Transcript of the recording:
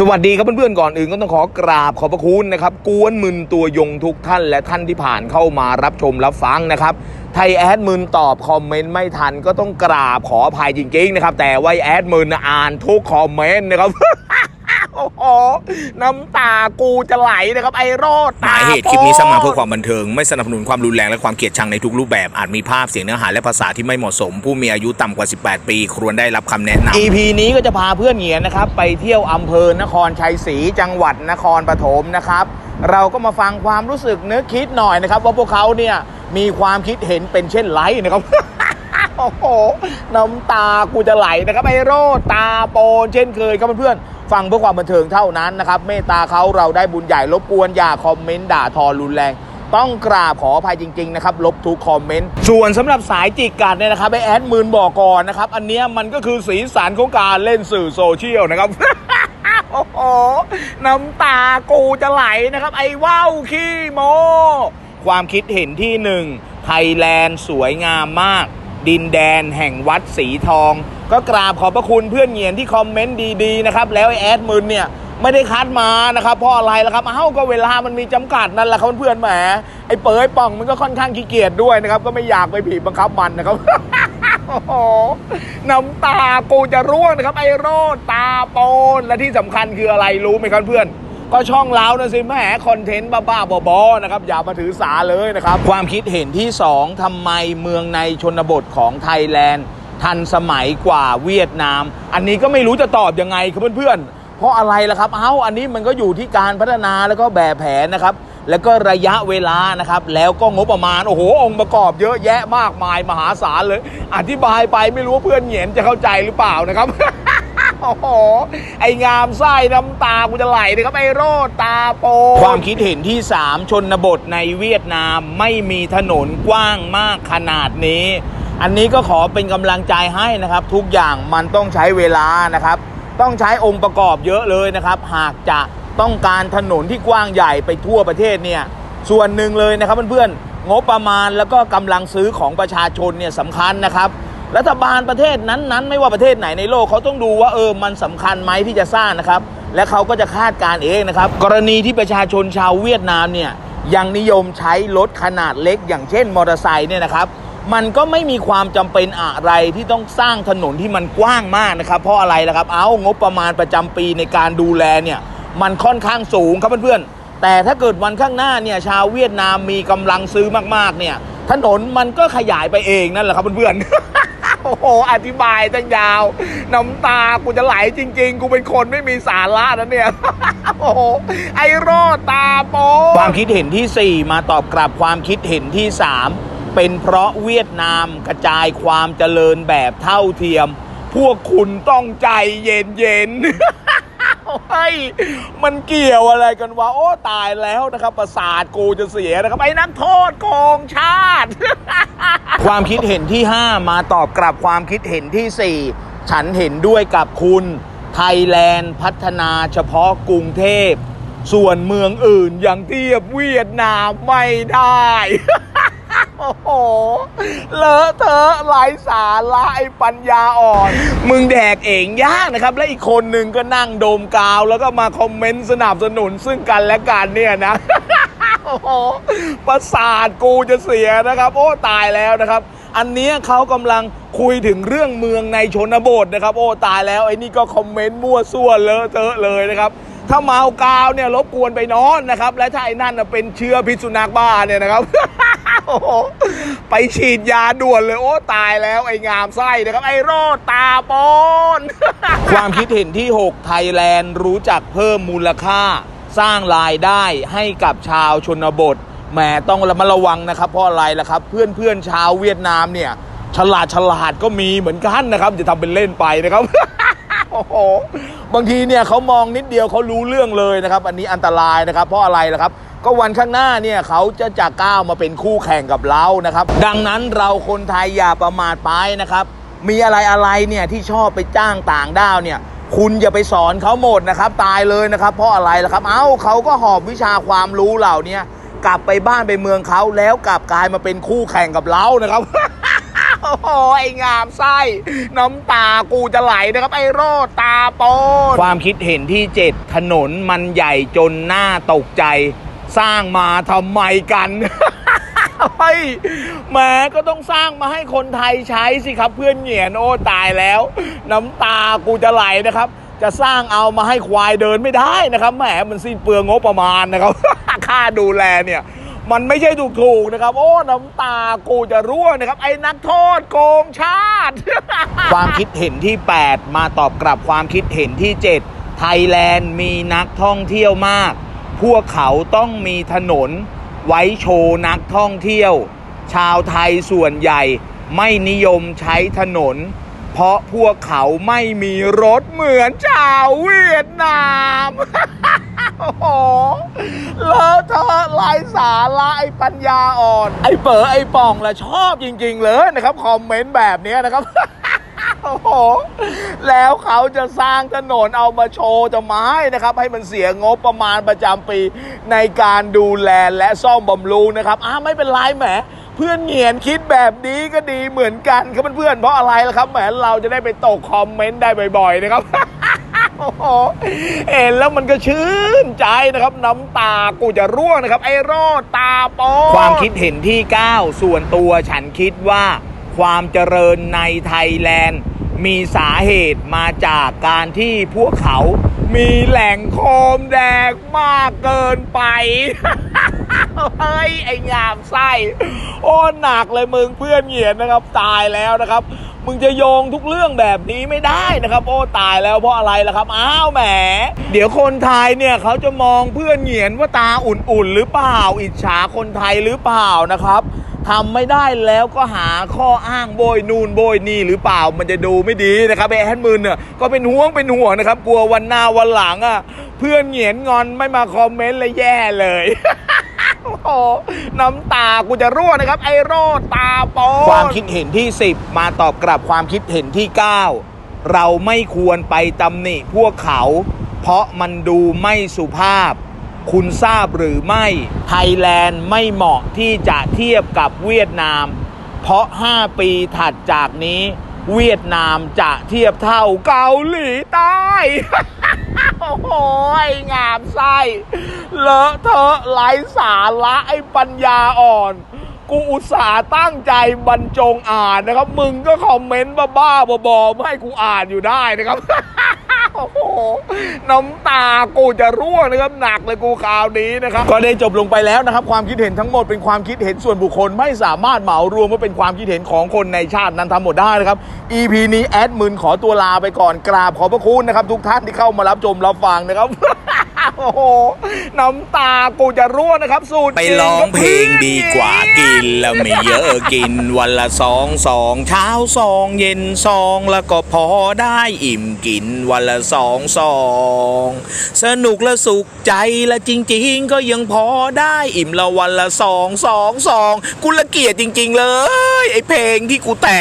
สวัสดีครับเพื่อนๆก่อนอื่นก็ต้องขอกราบขอบพระคุณนะครับกวนมึนตัวยงทุกท่านและท่านที่ผ่านเข้ามารับชมรับฟังนะครับไทยแอดมินตอบคอมเมนต์ไม่ทันก็ต้องกราบขออภัยจริงๆนะครับแต่ว่าแอดมินอ่านทุกคอมเมนต์นะครับ โอ้โหน้ำตากูจะไหลนะครับไอ้โรดหตามายเหตุคลิปนี้สร้างมาเพื่อโปความบันเทิง ไม่สนับสนุนความรุนแรงและความเกลียดชังในทุกรูปแบบอาจมีภาพเสียงเนื้อหาและภาษาที่ไม่เหมาะสม ผู้มีอายุต่ำกว่า 18 ปี ควรได้รับคำแนะนำ EP นี้ก็จะพาเพื่อนเหงียนนะครับ ไปเที่ยวอำเภอนครชัยศรีจังหวัดนครปฐมนะครับ เราก็มาฟังความรู้สึกนึกคิดหน่อยนะครับ ว่าพวกเขาเนี่ยมีความคิดเห็นเป็นเช่นไรนะครับ โอ้โหน้ำตากูจะไหลนะครับไอโรดตาโปนเช่นเคยครับเพื่อนๆ ฟังเพื่อความบันเทิงเท่านั้นนะครับเมตตาเขาเราได้บุญใหญ่รบกวนอย่าคอมเมนต์ด่าทอรุนแรง ต้องกราบขออภัยจริง ๆ นะครับ ลบทุกคอมเมนต์ส่วนสำหรับสายจิกกัดเนี่ยนะครับไอแอดมืนบอกก่อนนะครับ อันเนี้ยมันก็คือสีสันของการเล่นสื่อโซเชียลนะครับโอ้โหน้ำตากูจะไหลนะครับ ไอ้ว่าวขี้โม ความคิดเห็นที่หนึ่งไทยแลนด์สวยงามมาก ดินแดนแห่งวัดสีทอง ก็กราบขอบพระคุณเพื่อนเหงียนที่คอมเมนต์ดีๆนะครับแล้วไอ้แอดมืนเนี่ยไม่ได้คัดมานะครับเพราะอะไรล่ะครับเอ้าก็เวลามันมีจำกัดนั่นแหละครับเพื่อนแหมไอ้เป๋ยป่องมันก็ค่อนข้างขี้เกียจด้วยนะครับ ก็ไม่อยากไปบีบบังคับมันนะครับโอ้โหน้ำตากูจะร่วงนะครับ ไอ้โรดตาโปนและที่สำคัญคืออะไรรู้ไหมครับเพื่อน ก็ช่องเรานะสิแหมคอนเทนต์บ้าๆบอๆนะครับอย่ามาถือสาเลยนะครับ ความคิดเห็นที่ 2ทำไมเมืองในชนบทของไทยแลนด์ ทันสมัยกว่าเวียดนาม อันนี้ก็ไม่รู้จะตอบยังไงครับเพื่อนๆ เพราะอะไรล่ะครับ เอ้า อันนี้มันก็อยู่ที่การพัฒนาแล้วก็แบบแผนนะครับ แล้วก็ระยะเวลานะครับ แล้วก็งบประมาณ โอ้โห องค์ประกอบเยอะแยะมากมายมหาศาลเลย อธิบายไปไม่รู้ว่าเพื่อนเหงียนจะเข้าใจหรือเปล่านะครับ โอ้โห ไอ้งามไส้น้ำตากูจะไหลนะครับไอ้โรดตาโป ความคิดเห็นที่ 3 ชนบทในเวียดนามไม่มีถนนกว้างมากขนาดนี้ อันนี้ก็ขอเป็นกำลังใจให้นะครับ ทุกอย่างมันต้องใช้เวลานะครับ ต้องใช้องค์ประกอบเยอะเลยนะครับ หากจะต้องการถนนที่กว้างใหญ่ไปทั่วประเทศเนี่ยส่วนหนึ่งเลยนะครับเพื่อนๆงบประมาณแล้วก็กำลังซื้อของประชาชนเนี่ยสำคัญนะครับรัฐบาลประเทศนั้นๆ ไม่ว่าประเทศไหนในโลกเขาต้องดูว่าเออมันสำคัญไหมที่จะสร้างนะครับ และเขาก็จะคาดการณ์เองนะครับ กรณีที่ประชาชนชาวเวียดนามเนี่ยยังนิยมใช้รถขนาดเล็ก อย่างเช่นมอเตอร์ไซค์เนี่ยนะครับ มันก็ไม่มีความจำเป็นอะไรที่ต้องสร้างถนนที่มันกว้างมากนะครับ เพราะอะไรล่ะครับ เอางบประมาณประจำปีในการดูแลเนี่ยมันค่อนข้างสูงครับเพื่อนๆ แต่ถ้าเกิดวันข้างหน้าเนี่ยชาวเวียดนามมีกำลังซื้อมากๆเนี่ยถนนมันก็ขยายไปเองนั่นแหละครับเพื่อนๆ โอ้โหอธิบายตั้งยาว น้ำตากูจะไหลจริง ๆ กูเป็นคนไม่มีสาระนะเนี่ย โอ้โห ไอโรดตาโปความคิดเห็นที่ 4 มาตอบกลับความคิดเห็นที่ 3 เป็นเพราะเวียดนามกระจายความเจริญแบบเท่าเทียม พวกคุณต้องใจเย็นๆเฮ้ยมันเกี่ยวอะไรกันวะ โอ้ ตายแล้วนะครับ ประสาทกูจะเสียนะครับ ไอ้นักโทษโกงชาติ ความคิดเห็นที่ 5 มาตอบกลับความคิดเห็นที่ 4 ฉันเห็นด้วยกับคุณไทยแลนด์พัฒนาเฉพาะกรุงเทพ ส่วนเมืองอื่นอยังเทียบเวียดนามไม่ได้ โอ้โห เลอะเทอะไร้สาระไอ้ปัญญาอ่อน มึงแดกเองยากนะครับ และอีกคนหนึ่งก็นั่งโดมกาว แล้วก็มาคอมเมนต์สนับสนุนซึ่งกันและกันเนี่ยนะโอ้โหประสาทกูจะเสียนะครับ โอ้ตายแล้วนะครับ อันนี้เขากำลังคุยถึงเรื่องเมืองในชนบทนะครับ โอ้ตายแล้วไอ้นี่ก็คอมเมนต์มั่วซั่วเลอะเทอะเลยนะครับ ถ้าเมากาวเนี่ยรบกวนไปนอนนะครับ และถ้าไอ้นั่นเป็นเชื้อพิษสุนัขบ้าเนี่ยนะครับไปฉีดยาด่วนเลยโอ้ตายแล้วไอ้งามไส้นะครับ ไอ้โรดตาปอนความคิดเห็นที่ 6 ไทยแลนด์รู้จักเพิ่มมูลค่า สร้างรายได้ให้กับชาวชนบทแหมต้องระมัดระวังนะครับเพราะอะไรล่ะครับ เพื่อนเพื่อนชาวเวียดนามเนี่ย ฉลาดฉลาดก็มีเหมือนกันนะครับจะทำเป็นเล่นไปนะครับ โอ้โหบางทีเนี่ยเขามองนิดเดียวเขารู้เรื่องเลยนะครับ อันนี้อันตรายนะครับ เพราะอะไรล่ะครับ ก็วันข้างหน้าเนี่ยเขาจะจะก้าวมาเป็นคู่แข่งกับเรานะครับ ดังนั้นเราคนไทยอย่าประมาทไปนะครับ มีอะไรอะไรเนี่ยที่ชอบไปจ้างต่างด้าวเนี่ย คุณอย่าไปสอนเขาหมดนะครับ ตายเลยนะครับ เพราะอะไรล่ะครับ เอ้าเขาก็หอบวิชาความรู้เหล่านี้กลับไปบ้านไปเมืองเขาแล้วกลับกลายมาเป็นคู่แข่งกับเรานะครับ โอ้โหไอ้งามไส้น้ำตากูจะไหลนะครับ ไอ้โรดตาโปนความคิดเห็นที่เจ็ดถนนมันใหญ่จนหน้าตกใจ สร้างมาทำไมกันเฮ้แหม้ก็ต้องสร้างมาให้คนไทยใช้สิครับ เพื่อนเหงียนโอ้ตายแล้ว น้ำตากูจะไหลนะครับ จะสร้างเอามาให้ควายเดินไม่ได้นะครับแหมมันสิ้นเปลืองงบประมาณนะครับ ค่าดูแลเนี่ย มันไม่ใช่ถูกๆนะครับ โอ้ น้ำตากูจะร่วงนะครับ ไอ้นักโทษโกงชาติ ความคิดเห็นที่ 8 มาตอบกลับความคิดเห็นที่ 7 ไทยแลนด์มีนักท่องเที่ยวมาก พวกเขาต้องมีถนน ไว้โชว์นักท่องเที่ยว ชาวไทยส่วนใหญ่ไม่นิยมใช้ถนน เพราะพวกเขาไม่มีรถเหมือนชาวเวียดนาม โอ้โหเลอะเทอะ ไร้สาระไอ้ปัญญาอ่อน ไอ้เป๋อไอ้ป่องละชอบจริง ๆ เลยนะครับคอมเมนต์แบบนี้นะครับโอ้โหแล้วเขาจะสร้างถนนเอามาโชว์จะไม้นะครับ ให้มันเสียงบประมาณประจำปีในการดูแลและซ่อมบำรุงนะครับอ้าไม่เป็นไรแหมเพื่อนเหงียนคิดแบบนี้ก็ดีเหมือนกันครับเพื่อนๆเพราะอะไรล่ะครับแหมเราจะได้ไปตกคอมเมนต์ได้บ่อยๆนะครับ เห็นแล้วมันก็ชื่นใจนะครับ น้ำตากูจะร่วงนะครับ ไอ้โรดตาโปความคิดเห็นที่ 9 ส่วนตัวฉันคิดว่า ความเจริญในไทยแลนด์ มีสาเหตุมาจากการที่พวกเขา มีแหล่งโคมแดงมากเกินไปเฮ้ยไอ้งามไส้ โอ้หนักเลยมึงเพื่อนเหยียนนะครับ ตายแล้วนะครับ มึงจะโยงทุกเรื่องแบบนี้ไม่ได้นะครับ โอ้ตายแล้วเพราะอะไรล่ะครับ อ้าวแหม เดี๋ยวคนไทยเนี่ยเขาจะมองเพื่อนเหงียนว่าตาอุ่นๆ หรือเปล่า อิจฉาคนไทยหรือเปล่านะครับทำไม่ได้แล้วก็หาข้ออ้างโบยนูนโบยนี่หรือเปล่ามันจะดูไม่ดีนะครับไอ้แฮนมืนเนี่ยก็เป็นห่วงเป็นห่วงนะครับ กลัววันหน้าวันหลังอะเพื่อนเหงียนงอนไม่มาคอมเมนต์เลยแย่เลย โอ้โหน้ำตากูจะร่วนะครับ ไอโรดตาโปนความคิดเห็นที่ 10 มาตอบกลับความคิดเห็นที่ 9 เราไม่ควรไปตำหนิพวกเขา เพราะมันดูไม่สุภาพ คุณทราบหรือไม่ ไทยแลนด์ไม่เหมาะที่จะเทียบกับเวียดนาม เพราะ 5 ปีถัดจากนี้ เวียดนามจะเทียบเท่าเกาหลีใต้ โอ้โหงามไส้เลอะเทอะไร้สาระไอ้ปัญญาอ่อน กูอุตส่าห์ตั้งใจบรรจงอ่านนะครับ มึงก็คอมเมนต์บ้าๆบอๆไม่ให้กูอ่านอยู่ได้นะครับ โอ้โห น้ำตากูจะร่วงนะครับ หนักเลยกูคราวนี้นะครับ ก็ได้จบลงไปแล้วนะครับ ความคิดเห็นทั้งหมดเป็นความคิดเห็นส่วนบุคคลไม่สามารถเหมารวมว่าเป็นความคิดเห็นของคนในชาตินั้นทั้งหมดได้นะครับ EP นี้แอดมินขอตัวลาไปก่อนกราบขอบพระคุณนะครับ ทุกท่านที่เข้ามารับชมรับฟังนะครับ โอ้โห น้ำตากูจะร่วงนะครับ สูตรไปร้องเพลงดีกว่ากินแล้วไม่เยอะกินวันละสองสองเช้าสองเย็นสองแล้วก็พอได้อิ่มกินวันละสองสองสนุกและสุขใจและจริง ๆ ก็ยังพอได้อิ่มละวันละสองสองสองกูละเกียดจริง ๆ เลย ไอเพลงที่กูแต่ง